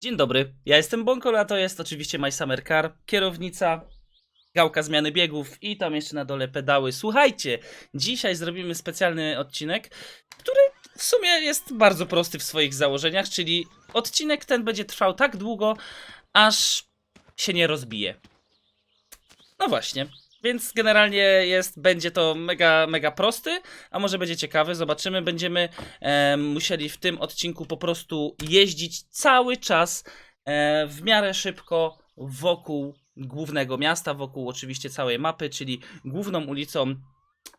Dzień dobry, ja jestem Bonkol, a to jest oczywiście My Summer Car, kierownica, gałka zmiany biegów i tam jeszcze na dole pedały. Słuchajcie, dzisiaj zrobimy specjalny odcinek, który w sumie jest bardzo prosty w swoich założeniach, czyli odcinek ten będzie trwał tak długo, aż się nie rozbije. No właśnie. Więc generalnie jest, będzie to mega, mega prosty, a może będzie ciekawy, zobaczymy. Będziemy e, musieli w tym odcinku po prostu jeździć cały czas e, w miarę szybko wokół głównego miasta, wokół oczywiście całej mapy, czyli główną ulicą,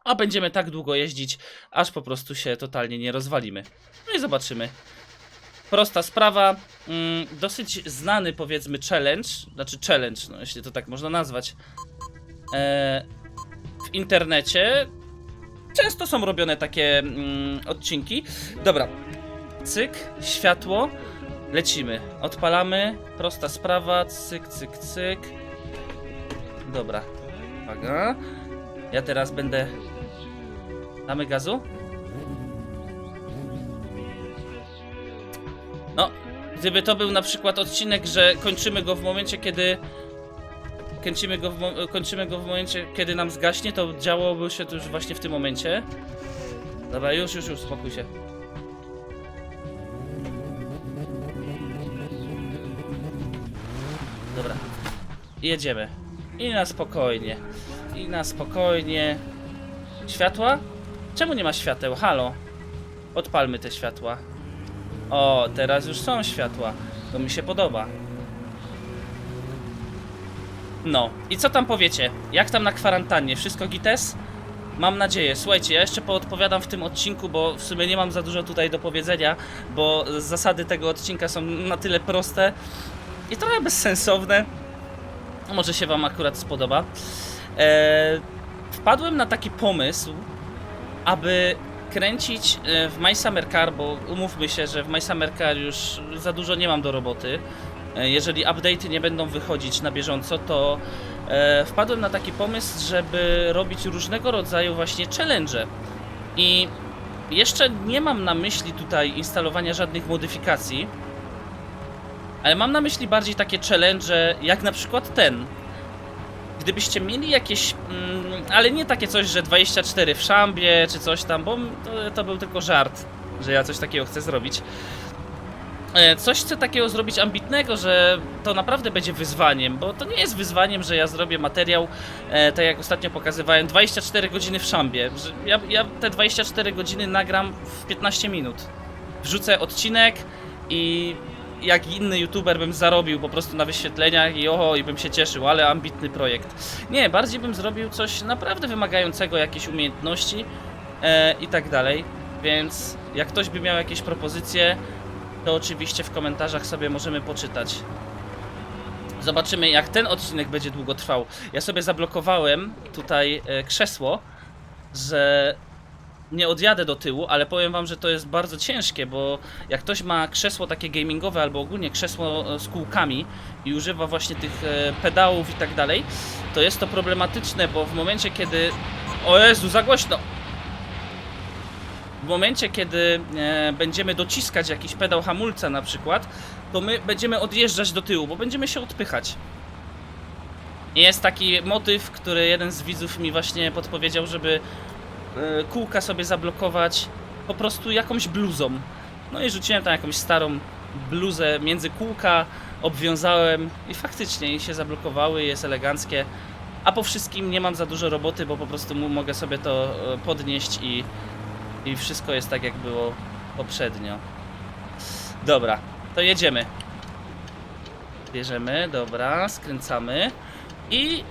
a będziemy tak długo jeździć, aż po prostu się totalnie nie rozwalimy. No i zobaczymy. Prosta sprawa, mm, dosyć znany powiedzmy challenge, znaczy challenge, no jeśli to tak można nazwać, w internecie. Często są robione takie mm, odcinki. Dobra, cyk, światło, lecimy, odpalamy, prosta sprawa, cyk, cyk, cyk. Dobra, uwaga. Ja teraz będę... Damy gazu? No, gdyby to był na przykład odcinek, że kończymy go w momencie, kiedy kręcimy go w, kończymy go w momencie, kiedy nam zgaśnie, to działoby się to już właśnie w tym momencie. Dobra, już, już, już, spokój się. Dobra. Jedziemy. I na spokojnie. I na spokojnie. Światła? Czemu nie ma świateł? Halo. Odpalmy te światła. O, teraz już są światła. To mi się podoba. No, i co tam powiecie? Jak tam na kwarantannie? Wszystko gites? Mam nadzieję. Słuchajcie, ja jeszcze poodpowiadam w tym odcinku, bo w sumie nie mam za dużo tutaj do powiedzenia, bo zasady tego odcinka są na tyle proste i trochę bezsensowne. Może się Wam akurat spodoba. Eee, wpadłem na taki pomysł, aby kręcić e, w My Summer Car, bo umówmy się, że w My Summer Car już za dużo nie mam do roboty. E, Jeżeli update'y nie będą wychodzić na bieżąco, to e, wpadłem na taki pomysł, żeby robić różnego rodzaju właśnie challenge. I jeszcze nie mam na myśli tutaj instalowania żadnych modyfikacji, ale mam na myśli bardziej takie challenge, jak na przykład ten. Gdybyście mieli jakieś, mm, ale nie takie coś, że 24 w szambie czy coś tam, bo to, to był tylko żart, że ja coś takiego chcę zrobić. E, Coś chcę takiego zrobić ambitnego, że to naprawdę będzie wyzwaniem, bo to nie jest wyzwaniem, że ja zrobię materiał, e, tak jak ostatnio pokazywałem, 24 godziny w szambie. Ja, ja te 24 godziny nagram w 15 minut. Wrzucę odcinek i jak inny youtuber bym zarobił po prostu na wyświetleniach i oho, i bym się cieszył, ale ambitny projekt. Nie, bardziej bym zrobił coś naprawdę wymagającego jakiejś umiejętności e, i tak dalej. Więc jak ktoś by miał jakieś propozycje, to oczywiście w komentarzach sobie możemy poczytać. Zobaczymy, jak ten odcinek będzie długo trwał. Ja sobie zablokowałem tutaj e, krzesło, że nie odjadę do tyłu, ale powiem wam, że to jest bardzo ciężkie, bo jak ktoś ma krzesło takie gamingowe albo ogólnie krzesło e, z kółkami i używa właśnie tych e, pedałów i tak dalej, to jest to problematyczne, bo w momencie kiedy... O Jezu, za głośno! W momencie, kiedy e, będziemy dociskać jakiś pedał hamulca na przykład, to my będziemy odjeżdżać do tyłu, bo będziemy się odpychać. Jest taki motyw, który jeden z widzów mi właśnie podpowiedział, żeby e, kółka sobie zablokować po prostu jakąś bluzą. No i rzuciłem tam jakąś starą bluzę między kółka, obwiązałem i faktycznie się zablokowały, jest eleganckie. A po wszystkim nie mam za dużo roboty, bo po prostu mogę sobie to e, podnieść i, i wszystko jest tak jak było poprzednio. Dobra, to jedziemy. Bierzemy, dobra, skręcamy i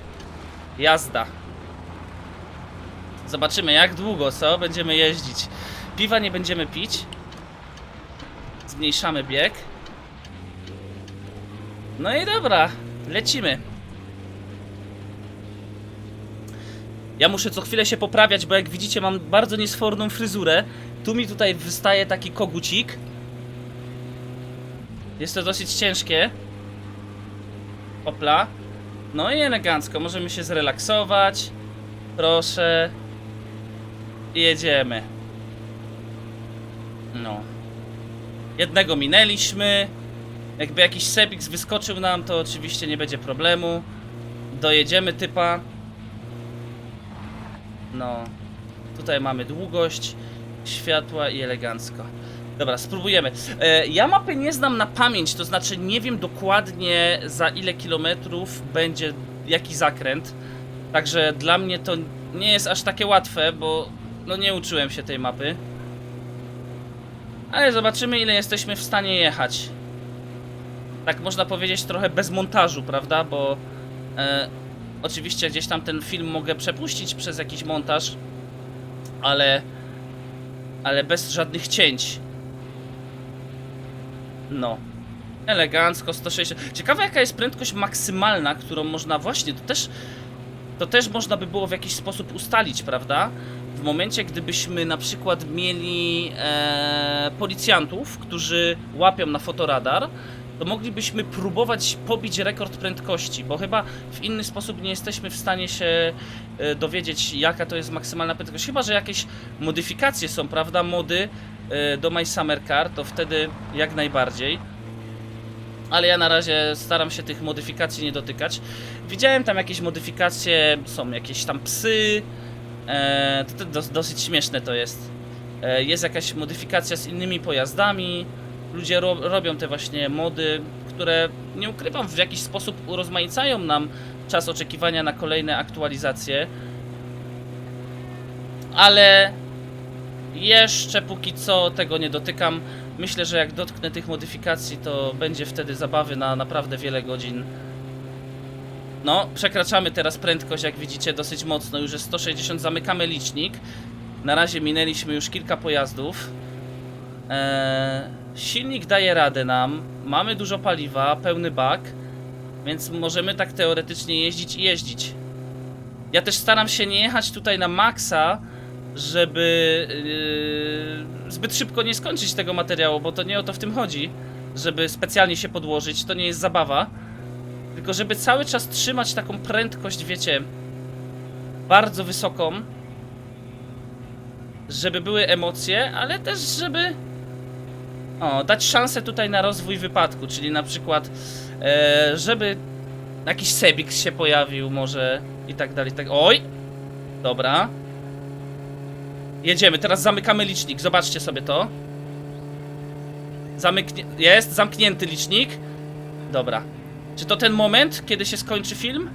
jazda. Zobaczymy jak długo, co? Będziemy jeździć. Piwa nie będziemy pić. Zmniejszamy bieg. No i dobra, lecimy. Ja muszę co chwilę się poprawiać, bo jak widzicie mam bardzo niesforną fryzurę. Tu mi tutaj wystaje taki kogucik. Jest to dosyć ciężkie. Opla. No i elegancko, możemy się zrelaksować. Proszę. Jedziemy. No. Jednego minęliśmy. Jakby jakiś Sebix wyskoczył nam, to oczywiście nie będzie problemu. Dojedziemy typa. No. Tutaj mamy długość światła i elegancko. Dobra, spróbujemy. E, ja mapy nie znam na pamięć, to znaczy nie wiem dokładnie za ile kilometrów będzie jaki zakręt. Także dla mnie to nie jest aż takie łatwe, bo no nie uczyłem się tej mapy. Ale zobaczymy ile jesteśmy w stanie jechać. Tak można powiedzieć trochę bez montażu, prawda? Bo e, oczywiście gdzieś tam ten film mogę przepuścić przez jakiś montaż, ale ale bez żadnych cięć. No. Elegancko 160. Ciekawe jaka jest prędkość maksymalna, którą można właśnie to też to też można by było w jakiś sposób ustalić, prawda? W momencie, gdybyśmy na przykład mieli e, policjantów, którzy łapią na fotoradar, to moglibyśmy próbować pobić rekord prędkości, bo chyba w inny sposób nie jesteśmy w stanie się e, dowiedzieć, jaka to jest maksymalna prędkość. Chyba, że jakieś modyfikacje są, prawda? Mody e, do My Summer Car, to wtedy jak najbardziej ale ja na razie staram się tych modyfikacji nie dotykać. Widziałem tam jakieś modyfikacje, są jakieś tam psy, e, to, to dos, dosyć śmieszne to jest. Jest jakaś modyfikacja z innymi pojazdami, ludzie ro, robią te właśnie mody, które nie ukrywam w jakiś sposób urozmaicają nam czas oczekiwania na kolejne aktualizacje. Ale jeszcze póki co tego nie dotykam. Myślę, że jak dotknę tych modyfikacji, to będzie wtedy zabawy na naprawdę wiele godzin. No, przekraczamy teraz prędkość, jak widzicie, dosyć mocno. Już jest 160, zamykamy licznik. Na razie minęliśmy już kilka pojazdów. Eee, silnik daje radę nam. Mamy dużo paliwa, pełny bak. Więc możemy tak teoretycznie jeździć i jeździć. Ja też staram się nie jechać tutaj na maksa, żeby yy, zbyt szybko nie skończyć tego materiału, bo to nie o to w tym chodzi, żeby specjalnie się podłożyć, to nie jest zabawa, tylko żeby cały czas trzymać taką prędkość, wiecie, bardzo wysoką, żeby były emocje, ale też żeby o, dać szansę tutaj na rozwój wypadku, czyli na przykład, e, żeby jakiś Sebix się pojawił może i tak dalej, tak, oj, dobra, Jedziemy, teraz zamykamy licznik, zobaczcie sobie to. Zamyknie... Jest, zamknięty licznik. Dobra. Czy to ten moment, kiedy się skończy film?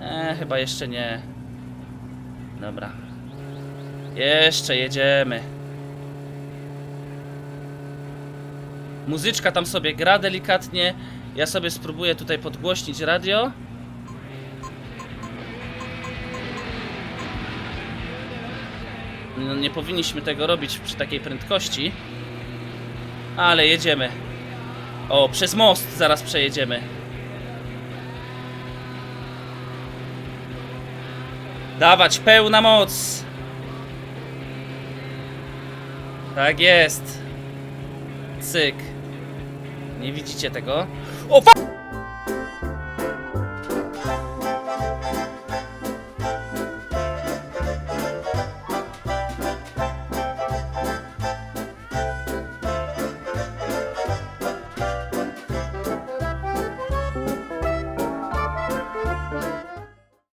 Eee, chyba jeszcze nie. Dobra. Jeszcze jedziemy. Muzyczka tam sobie gra delikatnie. Ja sobie spróbuję tutaj podgłośnić radio. No, nie powinniśmy tego robić przy takiej prędkości. Ale jedziemy. O, przez most zaraz przejedziemy. Dawać, pełna moc! Tak jest. Cyk. Nie widzicie tego? O,